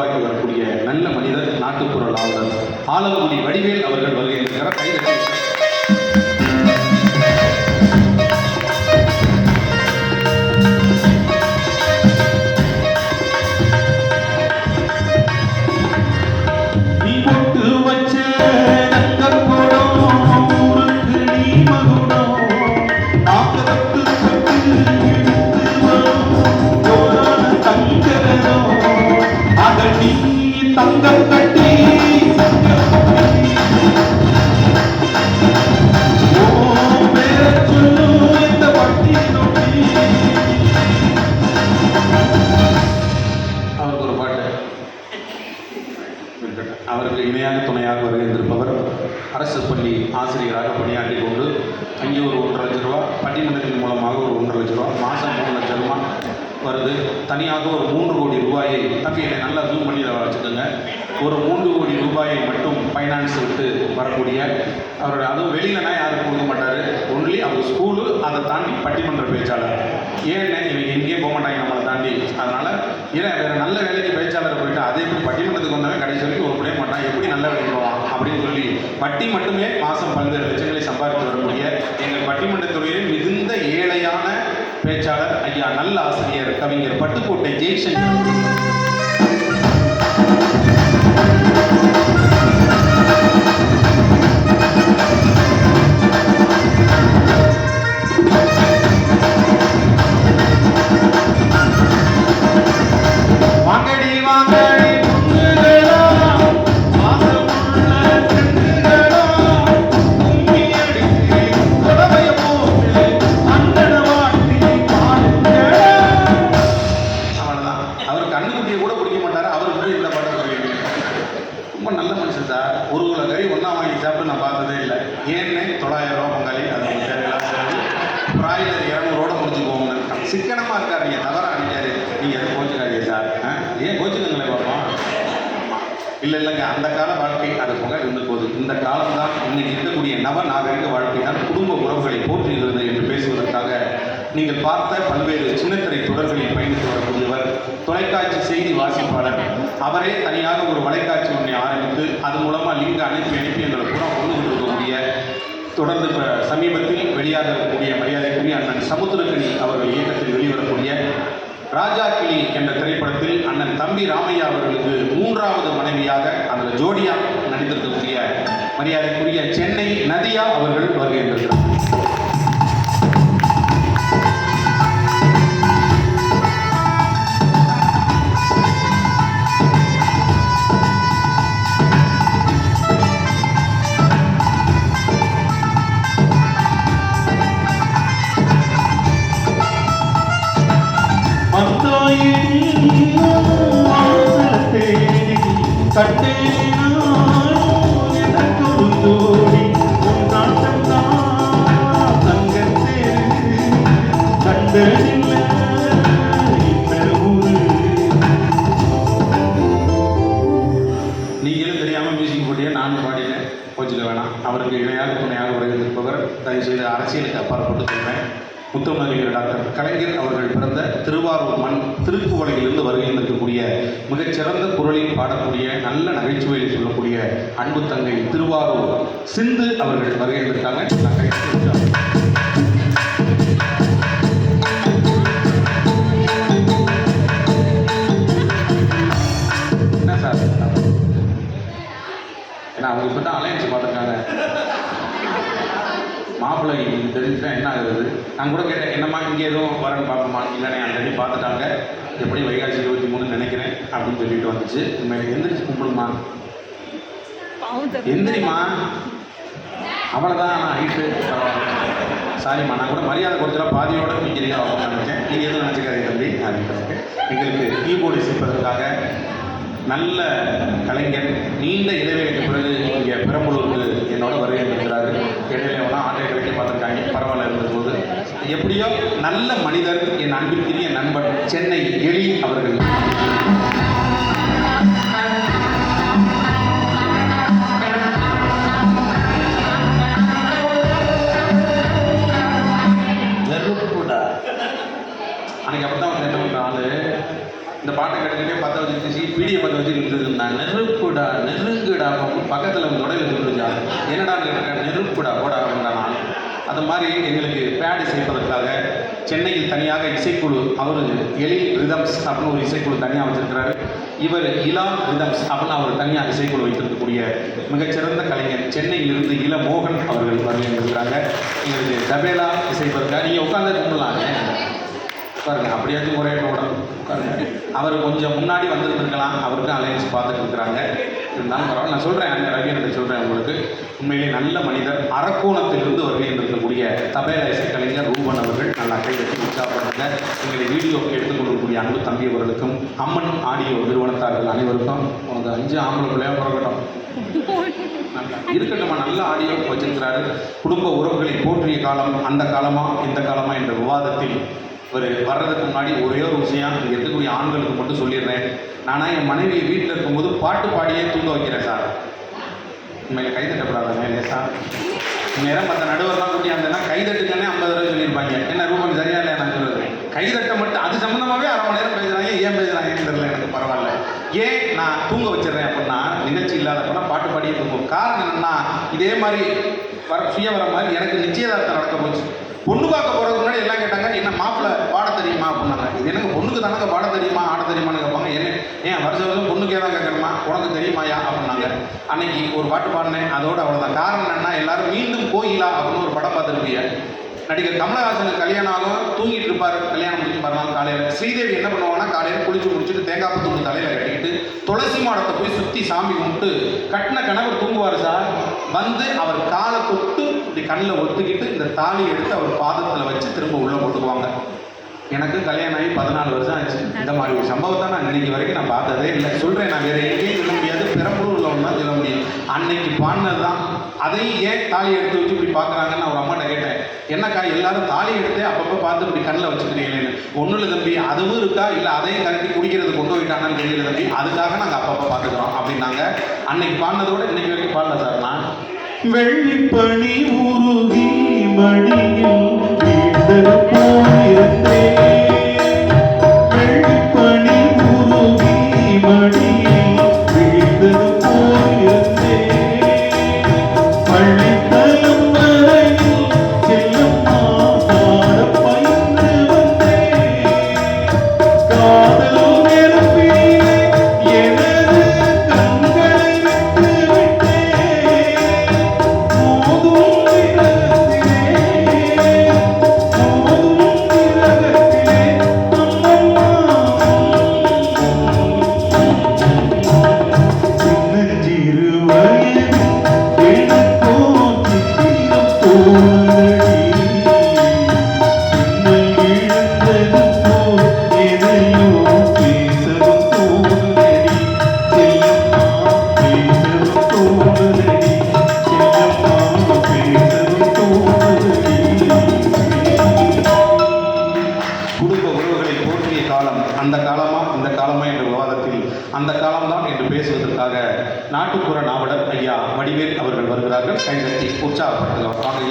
உருவாக்கி வரக்கூடிய நல்ல மனிதர் நாட்டுப்புற ஆளுநர் ஆலங்குடி வடிவேல் அவர்கள் வருகை இருக்கிறார் கைதட்டி இணையாக இருந்திருப்பவர் அரசு பள்ளி ஆசிரியராக பணியாற்றி கொண்டு அங்கே ஒரு ஒன்றரை லட்ச ரூபா பட்டிமன்றத்தின் மூலமாக ஒரு ஒன்றரை லட்ச ரூபா மாதம் மூணு லட்ச ரூபா வருது. தனியாக ஒரு மூன்று கோடி ரூபாயை தம்பி என்னை நல்லா ஜூம் பண்ணி வச்சுக்கோங்க. ஒரு மூன்று கோடி ரூபாயை மட்டும் ஃபைனான்ஸ் விட்டு வரக்கூடிய அவருடைய அதுவும் வெளியிலனா யாரும் கொடுக்க மாட்டார். ஒன்லி அவர் ஸ்கூலு அதை தாண்டி பட்டிமன்ற பேச்சாளர். ஏன்னு இவங்க எங்கேயும் போக மாட்டாங்க நம்மளை தாண்டி. அதனால் ஏன்னா வேறு நல்ல வேலைக்கு பேச்சாளர் போயிட்டு அதே எப்படி பட்டிமன்றத்துக்கு வந்தாலும் கடைசி வரைக்கும் ஒரு முடிய மாட்டான். எப்படி நல்ல வேலைக்கு போவான்? வட்டி மட்டுமே மாதம் பல்வேறு லட்சங்களை சம்பாதித்து வரக்கூடிய எங்கள் பட்டிமன்றத்துறையில் மிகுந்த ஏழையான பேச்சாளர் ஐயா நல்ல ஆசிரியர் கவிஞர் பட்டுக்கோட்டை ஜெய்சங்கர் சிக்கனமாக இருக்காதீங்க தவறாக அடிக்காது நீங்கள் எதுவும் கோச்சுக்காதீங்க சார். ஆ? ஏன் கோச்சுக்கங்களே பார்ப்போம் இல்லை இல்லைங்க அந்த கால வாழ்க்கை அது போக இருந்து போகுது. இந்த காலம் தான் இன்னைக்கு இருக்கக்கூடிய நவ நாகரிக வாழ்க்கை தான் குடும்ப உறவுகளை போற்றுகிறது என்று பேசுவதற்காக நீங்கள் பார்த்த பல்வேறு சின்னத்திரை தொடர்களில் பயணித்து வரக்கூடியவர் தொலைக்காட்சி செய்தி வாசிப்பாளர். அவரே தனியாக ஒரு வலைக்காட்சி ஒன்றை ஆரம்பித்து அது மூலமாக லிங்க் அனுப்பி அனுப்பி எங்களை கூட கொண்டு தொடர்ந்து இப்போ சமீபத்தில் வெளியாக இருக்கக்கூடிய மரியாதைக்குரிய அண்ணன் சமுத்திரக்கணி அவர்கள் இயக்கத்தில் வெளிவரக்கூடிய ராஜா கிளி என்ற திரைப்படத்தில் அண்ணன் தம்பி ராமையா அவர்களுக்கு மூன்றாவது மனைவியாக அந்த ஜோடியாக நடித்திருக்கக்கூடிய மரியாதைக்குரிய சென்னை நதியா அவர்கள் வருகின்றார் நீங்களும் தெரியாமல் மியூசிக் போட்டியே நானும் பாடினேன் கோச்சிக்க வேணாம். அவருக்கு இணையாக துணையாக வருகின்றவர் தயவுசெய்து அரசியலுக்கு அப்பாற்பட்டு சொல்கிறேன் முத்தமிழறிஞர் டாக்டர் கலைஞர் அவர்கள் பிறந்த திருவாரூர் மண் திருக்குவளையிலிருந்து வருகின்றிருக்கக்கூடிய மிகச்சிறந்த குரலில் பாடக்கூடிய நல்ல நகைச்சுவையில் சொல்லக்கூடிய அன்பு தங்கை திருவாரூர் சிந்து அவர்கள் வருகை நான் என்ன சார்? ஏன்னா அவங்க இப்போ தான் அலையன்ஸ் பார்த்துருக்காங்க. மாப்பிள்ளை தெரிஞ்சுட்டா என்ன ஆகுது? நான் கூட கேட்டேன் என்னம்மா இங்கே எதுவும் வரேன்னு பார்ப்போமா இல்லைண்ணே ஆல்ரெடி பார்த்துட்டாங்க. எப்படி வைகாசி இருபத்தி மூணு நினைக்கிறேன் அப்படின்னு சொல்லிட்டு வந்துச்சு. இனிமேல் எந்திரிச்சு கும்பிடுமா எந்திரிமா அவ்வளோதான் நான் ஹைட்டு சாரிம்மா நான் கூட மரியாதை கொடுத்தலாம் பாதியோட பிடிக்கிறீங்க அப்படின்னு நினைச்சேன் நீங்கள் எதுவும் நினச்சிக்காதீங்க தம்பி. அப்படின்ட்டு எங்களுக்கு கீபோர்டு இசைப்பதற்காக நல்ல கலைஞர் நீண்ட இடைவெளிக்கு பிறகு இங்கே பெரம்பலூருக்கு என்னோட வருகை இருக்கிறாரு இடையில வேணா ஆட்டை கிடைக்க பார்த்துருக்காங்க பரவாயில்ல இருந்தபோது எப்படியோ நல்ல மனிதர் என் அன்பிற்குரிய நண்பன் சென்னை எலி அவர்கள். அன்னைக்கு அப்போ தான் வந்து என்ன பண்ணுற இந்த பாட்டை கேட்டுக்கிட்டே பற்ற வச்சுட்டு பீடியை பற்ற வச்சு படுத்துட்டு நெருப்புடா நெருங்குடா அப்படின்னு பக்கத்தில் தொடையில் சொல்லுச்சா என்னடா நெருப்புடா போடா. அந்த மாதிரி எங்களுக்கு பேட் இசைப்பதற்காக சென்னையில் தனியாக இசைக்குழு அவர் எழில் ரிதம்ஸ் அப்படின்னு ஒரு இசைக்குழு தனியாக வச்சிருக்கிறாரு. இவர் இளம் ரிதம்ஸ் அப்படின்னு அவர் தனியாக இசைக்குழு வைத்திருக்கக்கூடிய மிகச்சிறந்த கலைஞர் சென்னையிலிருந்து இள மோகன் அவர்கள் வருகிறாங்க எங்களுக்கு தபேலா இசைப்பதற்காக நீங்கள் உட்காந்து கும்பிடலாங்க பாருங்க அப்படியாச்சும் ஒரே உடம்பு அவர் கொஞ்சம் முன்னாடி வந்திருந்திருக்கலாம். அவருக்கும் அலையன்ஸ் பார்த்துட்டு இருக்கிறாங்க. இருந்தாலும் பரவாயில்ல நான் சொல்கிறேன் அந்த ரவியன்கிட்ட சொல்கிறேன் உங்களுக்கு. உண்மையிலே நல்ல மனிதர் அரக்கோணத்திலிருந்து வருகை இருக்கக்கூடிய தபேலா இசைக்கலைஞர் ரூபன் அவர்கள் நல்லா கை வச்சு உற்சாகப்படுங்க எங்களை வீடியோ எடுத்துக்கொள்ளக்கூடிய அன்பு தம்பி அவர்களுக்கும் அம்மன் ஆடியோ நிறுவனத்தார்கள் அனைவருக்கும் உனக்கு அஞ்சு ஆம்பளை பிள்ளையா பிறக்கட்டும். நல்லா இருக்கட்டும்மா நல்ல ஆடியோ வச்சிருக்கிறாரு. குடும்ப உறவுகளை போற்றிய காலம் அந்த காலமா இந்த காலமா என்ற விவாதத்தில் ஒரு வர்றதுக்கு முன்னாடி ஒரே ஒரு விஷயம் இங்கே இருக்கக்கூடிய ஆண்களுக்கு மட்டும் சொல்லிடுறேன். நானாக என் மனைவி வீட்டில் இருக்கும்போது பாட்டு பாடியே தூங்க வைக்கிறேன் சார். உண்மையில் கை தட்டப்படாதாங்க லேசா நேரம் மற்ற நடுவர்லாம் கூட்டி அந்தனா கை தட்டுங்கன்னே ஐம்பது ரூபாய் சொல்லியிருப்பாங்க. என்ன ரூபாய் சரியா இல்லை நான் சொல்றது? கை தட்ட மட்டும் அது சம்மந்தமாகவே அரை மணி நேரம் பேசுகிறாங்க ஏன் பேசுகிறாங்கன்னு தெரியல எனக்கு பரவாயில்ல. ஏன் நான் தூங்க வச்சிடுறேன் அப்படின்னா நிகழ்ச்சி இல்லாதப்பனா பாட்டு பாடியே தூங்கும் காரணம் என்னன்னா இதே மாதிரி வர சுய வர மாதிரி எனக்கு நிச்சயதார்த்தம் நடக்க போச்சு. பொண்ணு பார்க்க போகிறதுக்கு முன்னாடி எல்லாம் கேட்டாங்க என்ன மாப்பிள்ளை பாட தெரியுமா? அப்படின்னாங்க. இது எனக்கு பொண்ணுக்கு தானங்க பாட தெரியுமா ஆட தெரியுமான்னு கேட்பாங்க. என்ன ஏன் வருஷம் வருஷம் பொண்ணுக்கே தான் கேட்கணுமா? உனக்கு தெரியுமாயா? அப்படின்னாங்க. அன்னைக்கு ஒரு பாட்டு பாடினேன் அதோட அவ்வளோதான் காரணம் என்னன்னா எல்லாரும் மீண்டும் கோயிலா அப்படின்னு ஒரு படம் பார்த்துருப்பீங்க. நடிகர் கமலஹாசனுக்கு கல்யாணம் ஆகும் தூங்கிட்டு இருப்பார். கல்யாணம் முடிச்சு மறுநாள் காலையில். ஸ்ரீதேவி என்ன பண்ணுவாங்கன்னா காலையில் குளிச்சு முடிச்சுட்டு தேங்காய் பூ தலையில் கட்டிக்கிட்டு துளசி மாடத்தை போய் சுற்றி சாமி கும்பிட்டு கட்டின கணவர் தூங்குவார் சார். வந்து அவர் காலை தொட்டு இப்படி கண்ணில் ஒத்துக்கிட்டு இந்த தாலி எடுத்து அவர் பாதத்தில் வச்சு திரும்ப உள்ளே போட்டுக்குவாங்க எனக்கு கல்யாணம் ஆகி பதினாலு வருஷம் ஆச்சு. இந்த மாதிரி ஒரு சம்பவத்தை நான் இன்னைக்கு வரைக்கும் நான் பார்த்ததே இல்லை. சொல்கிறேன் நான் வேறு எங்கேயும் சொல்ல முடியாது. பெரம்பலூர் உள்ளவன் தான் சொல்ல முடியும். அன்னைக்கு பாடினது தான். அதையும் ஏன் தாலி எடுத்து வச்சு இப்படி பார்க்குறாங்கன்னு நான் ஒரு அம்மாட்ட கேட்டேன். என்னக்கா எல்லாரும் தாலி எடுத்து அப்பப்போ பார்த்து இப்படி கண்ணில் வச்சுக்கிறீங்களேன்னு. ஒன்றும் இல்லை தம்பி அதுவும் இருக்கா? இல்லை அதையும் கரட்டி குடிக்கிறது கொண்டு போயிட்டாங்கன்னு தெரியல தம்பி. அதுக்காக நாங்கள் அப்பப்போ பார்த்துக்குறோம் அப்படின்னாங்க. அன்னைக்கு பாடினதோட இன்னைக்கு வரைக்கும் பாடல சார் நான். வெள்ளிப்பணி உருகி மடியில் போயிருந்த அந்த காலம்தான் என்று பேசுவதற்காக நாட்டுப்புற நாவலர் ஐயா வடிவேல் அவர்கள் வருகிறார்கள். கைதட்டி உற்சாகப்படுத்துகிறார்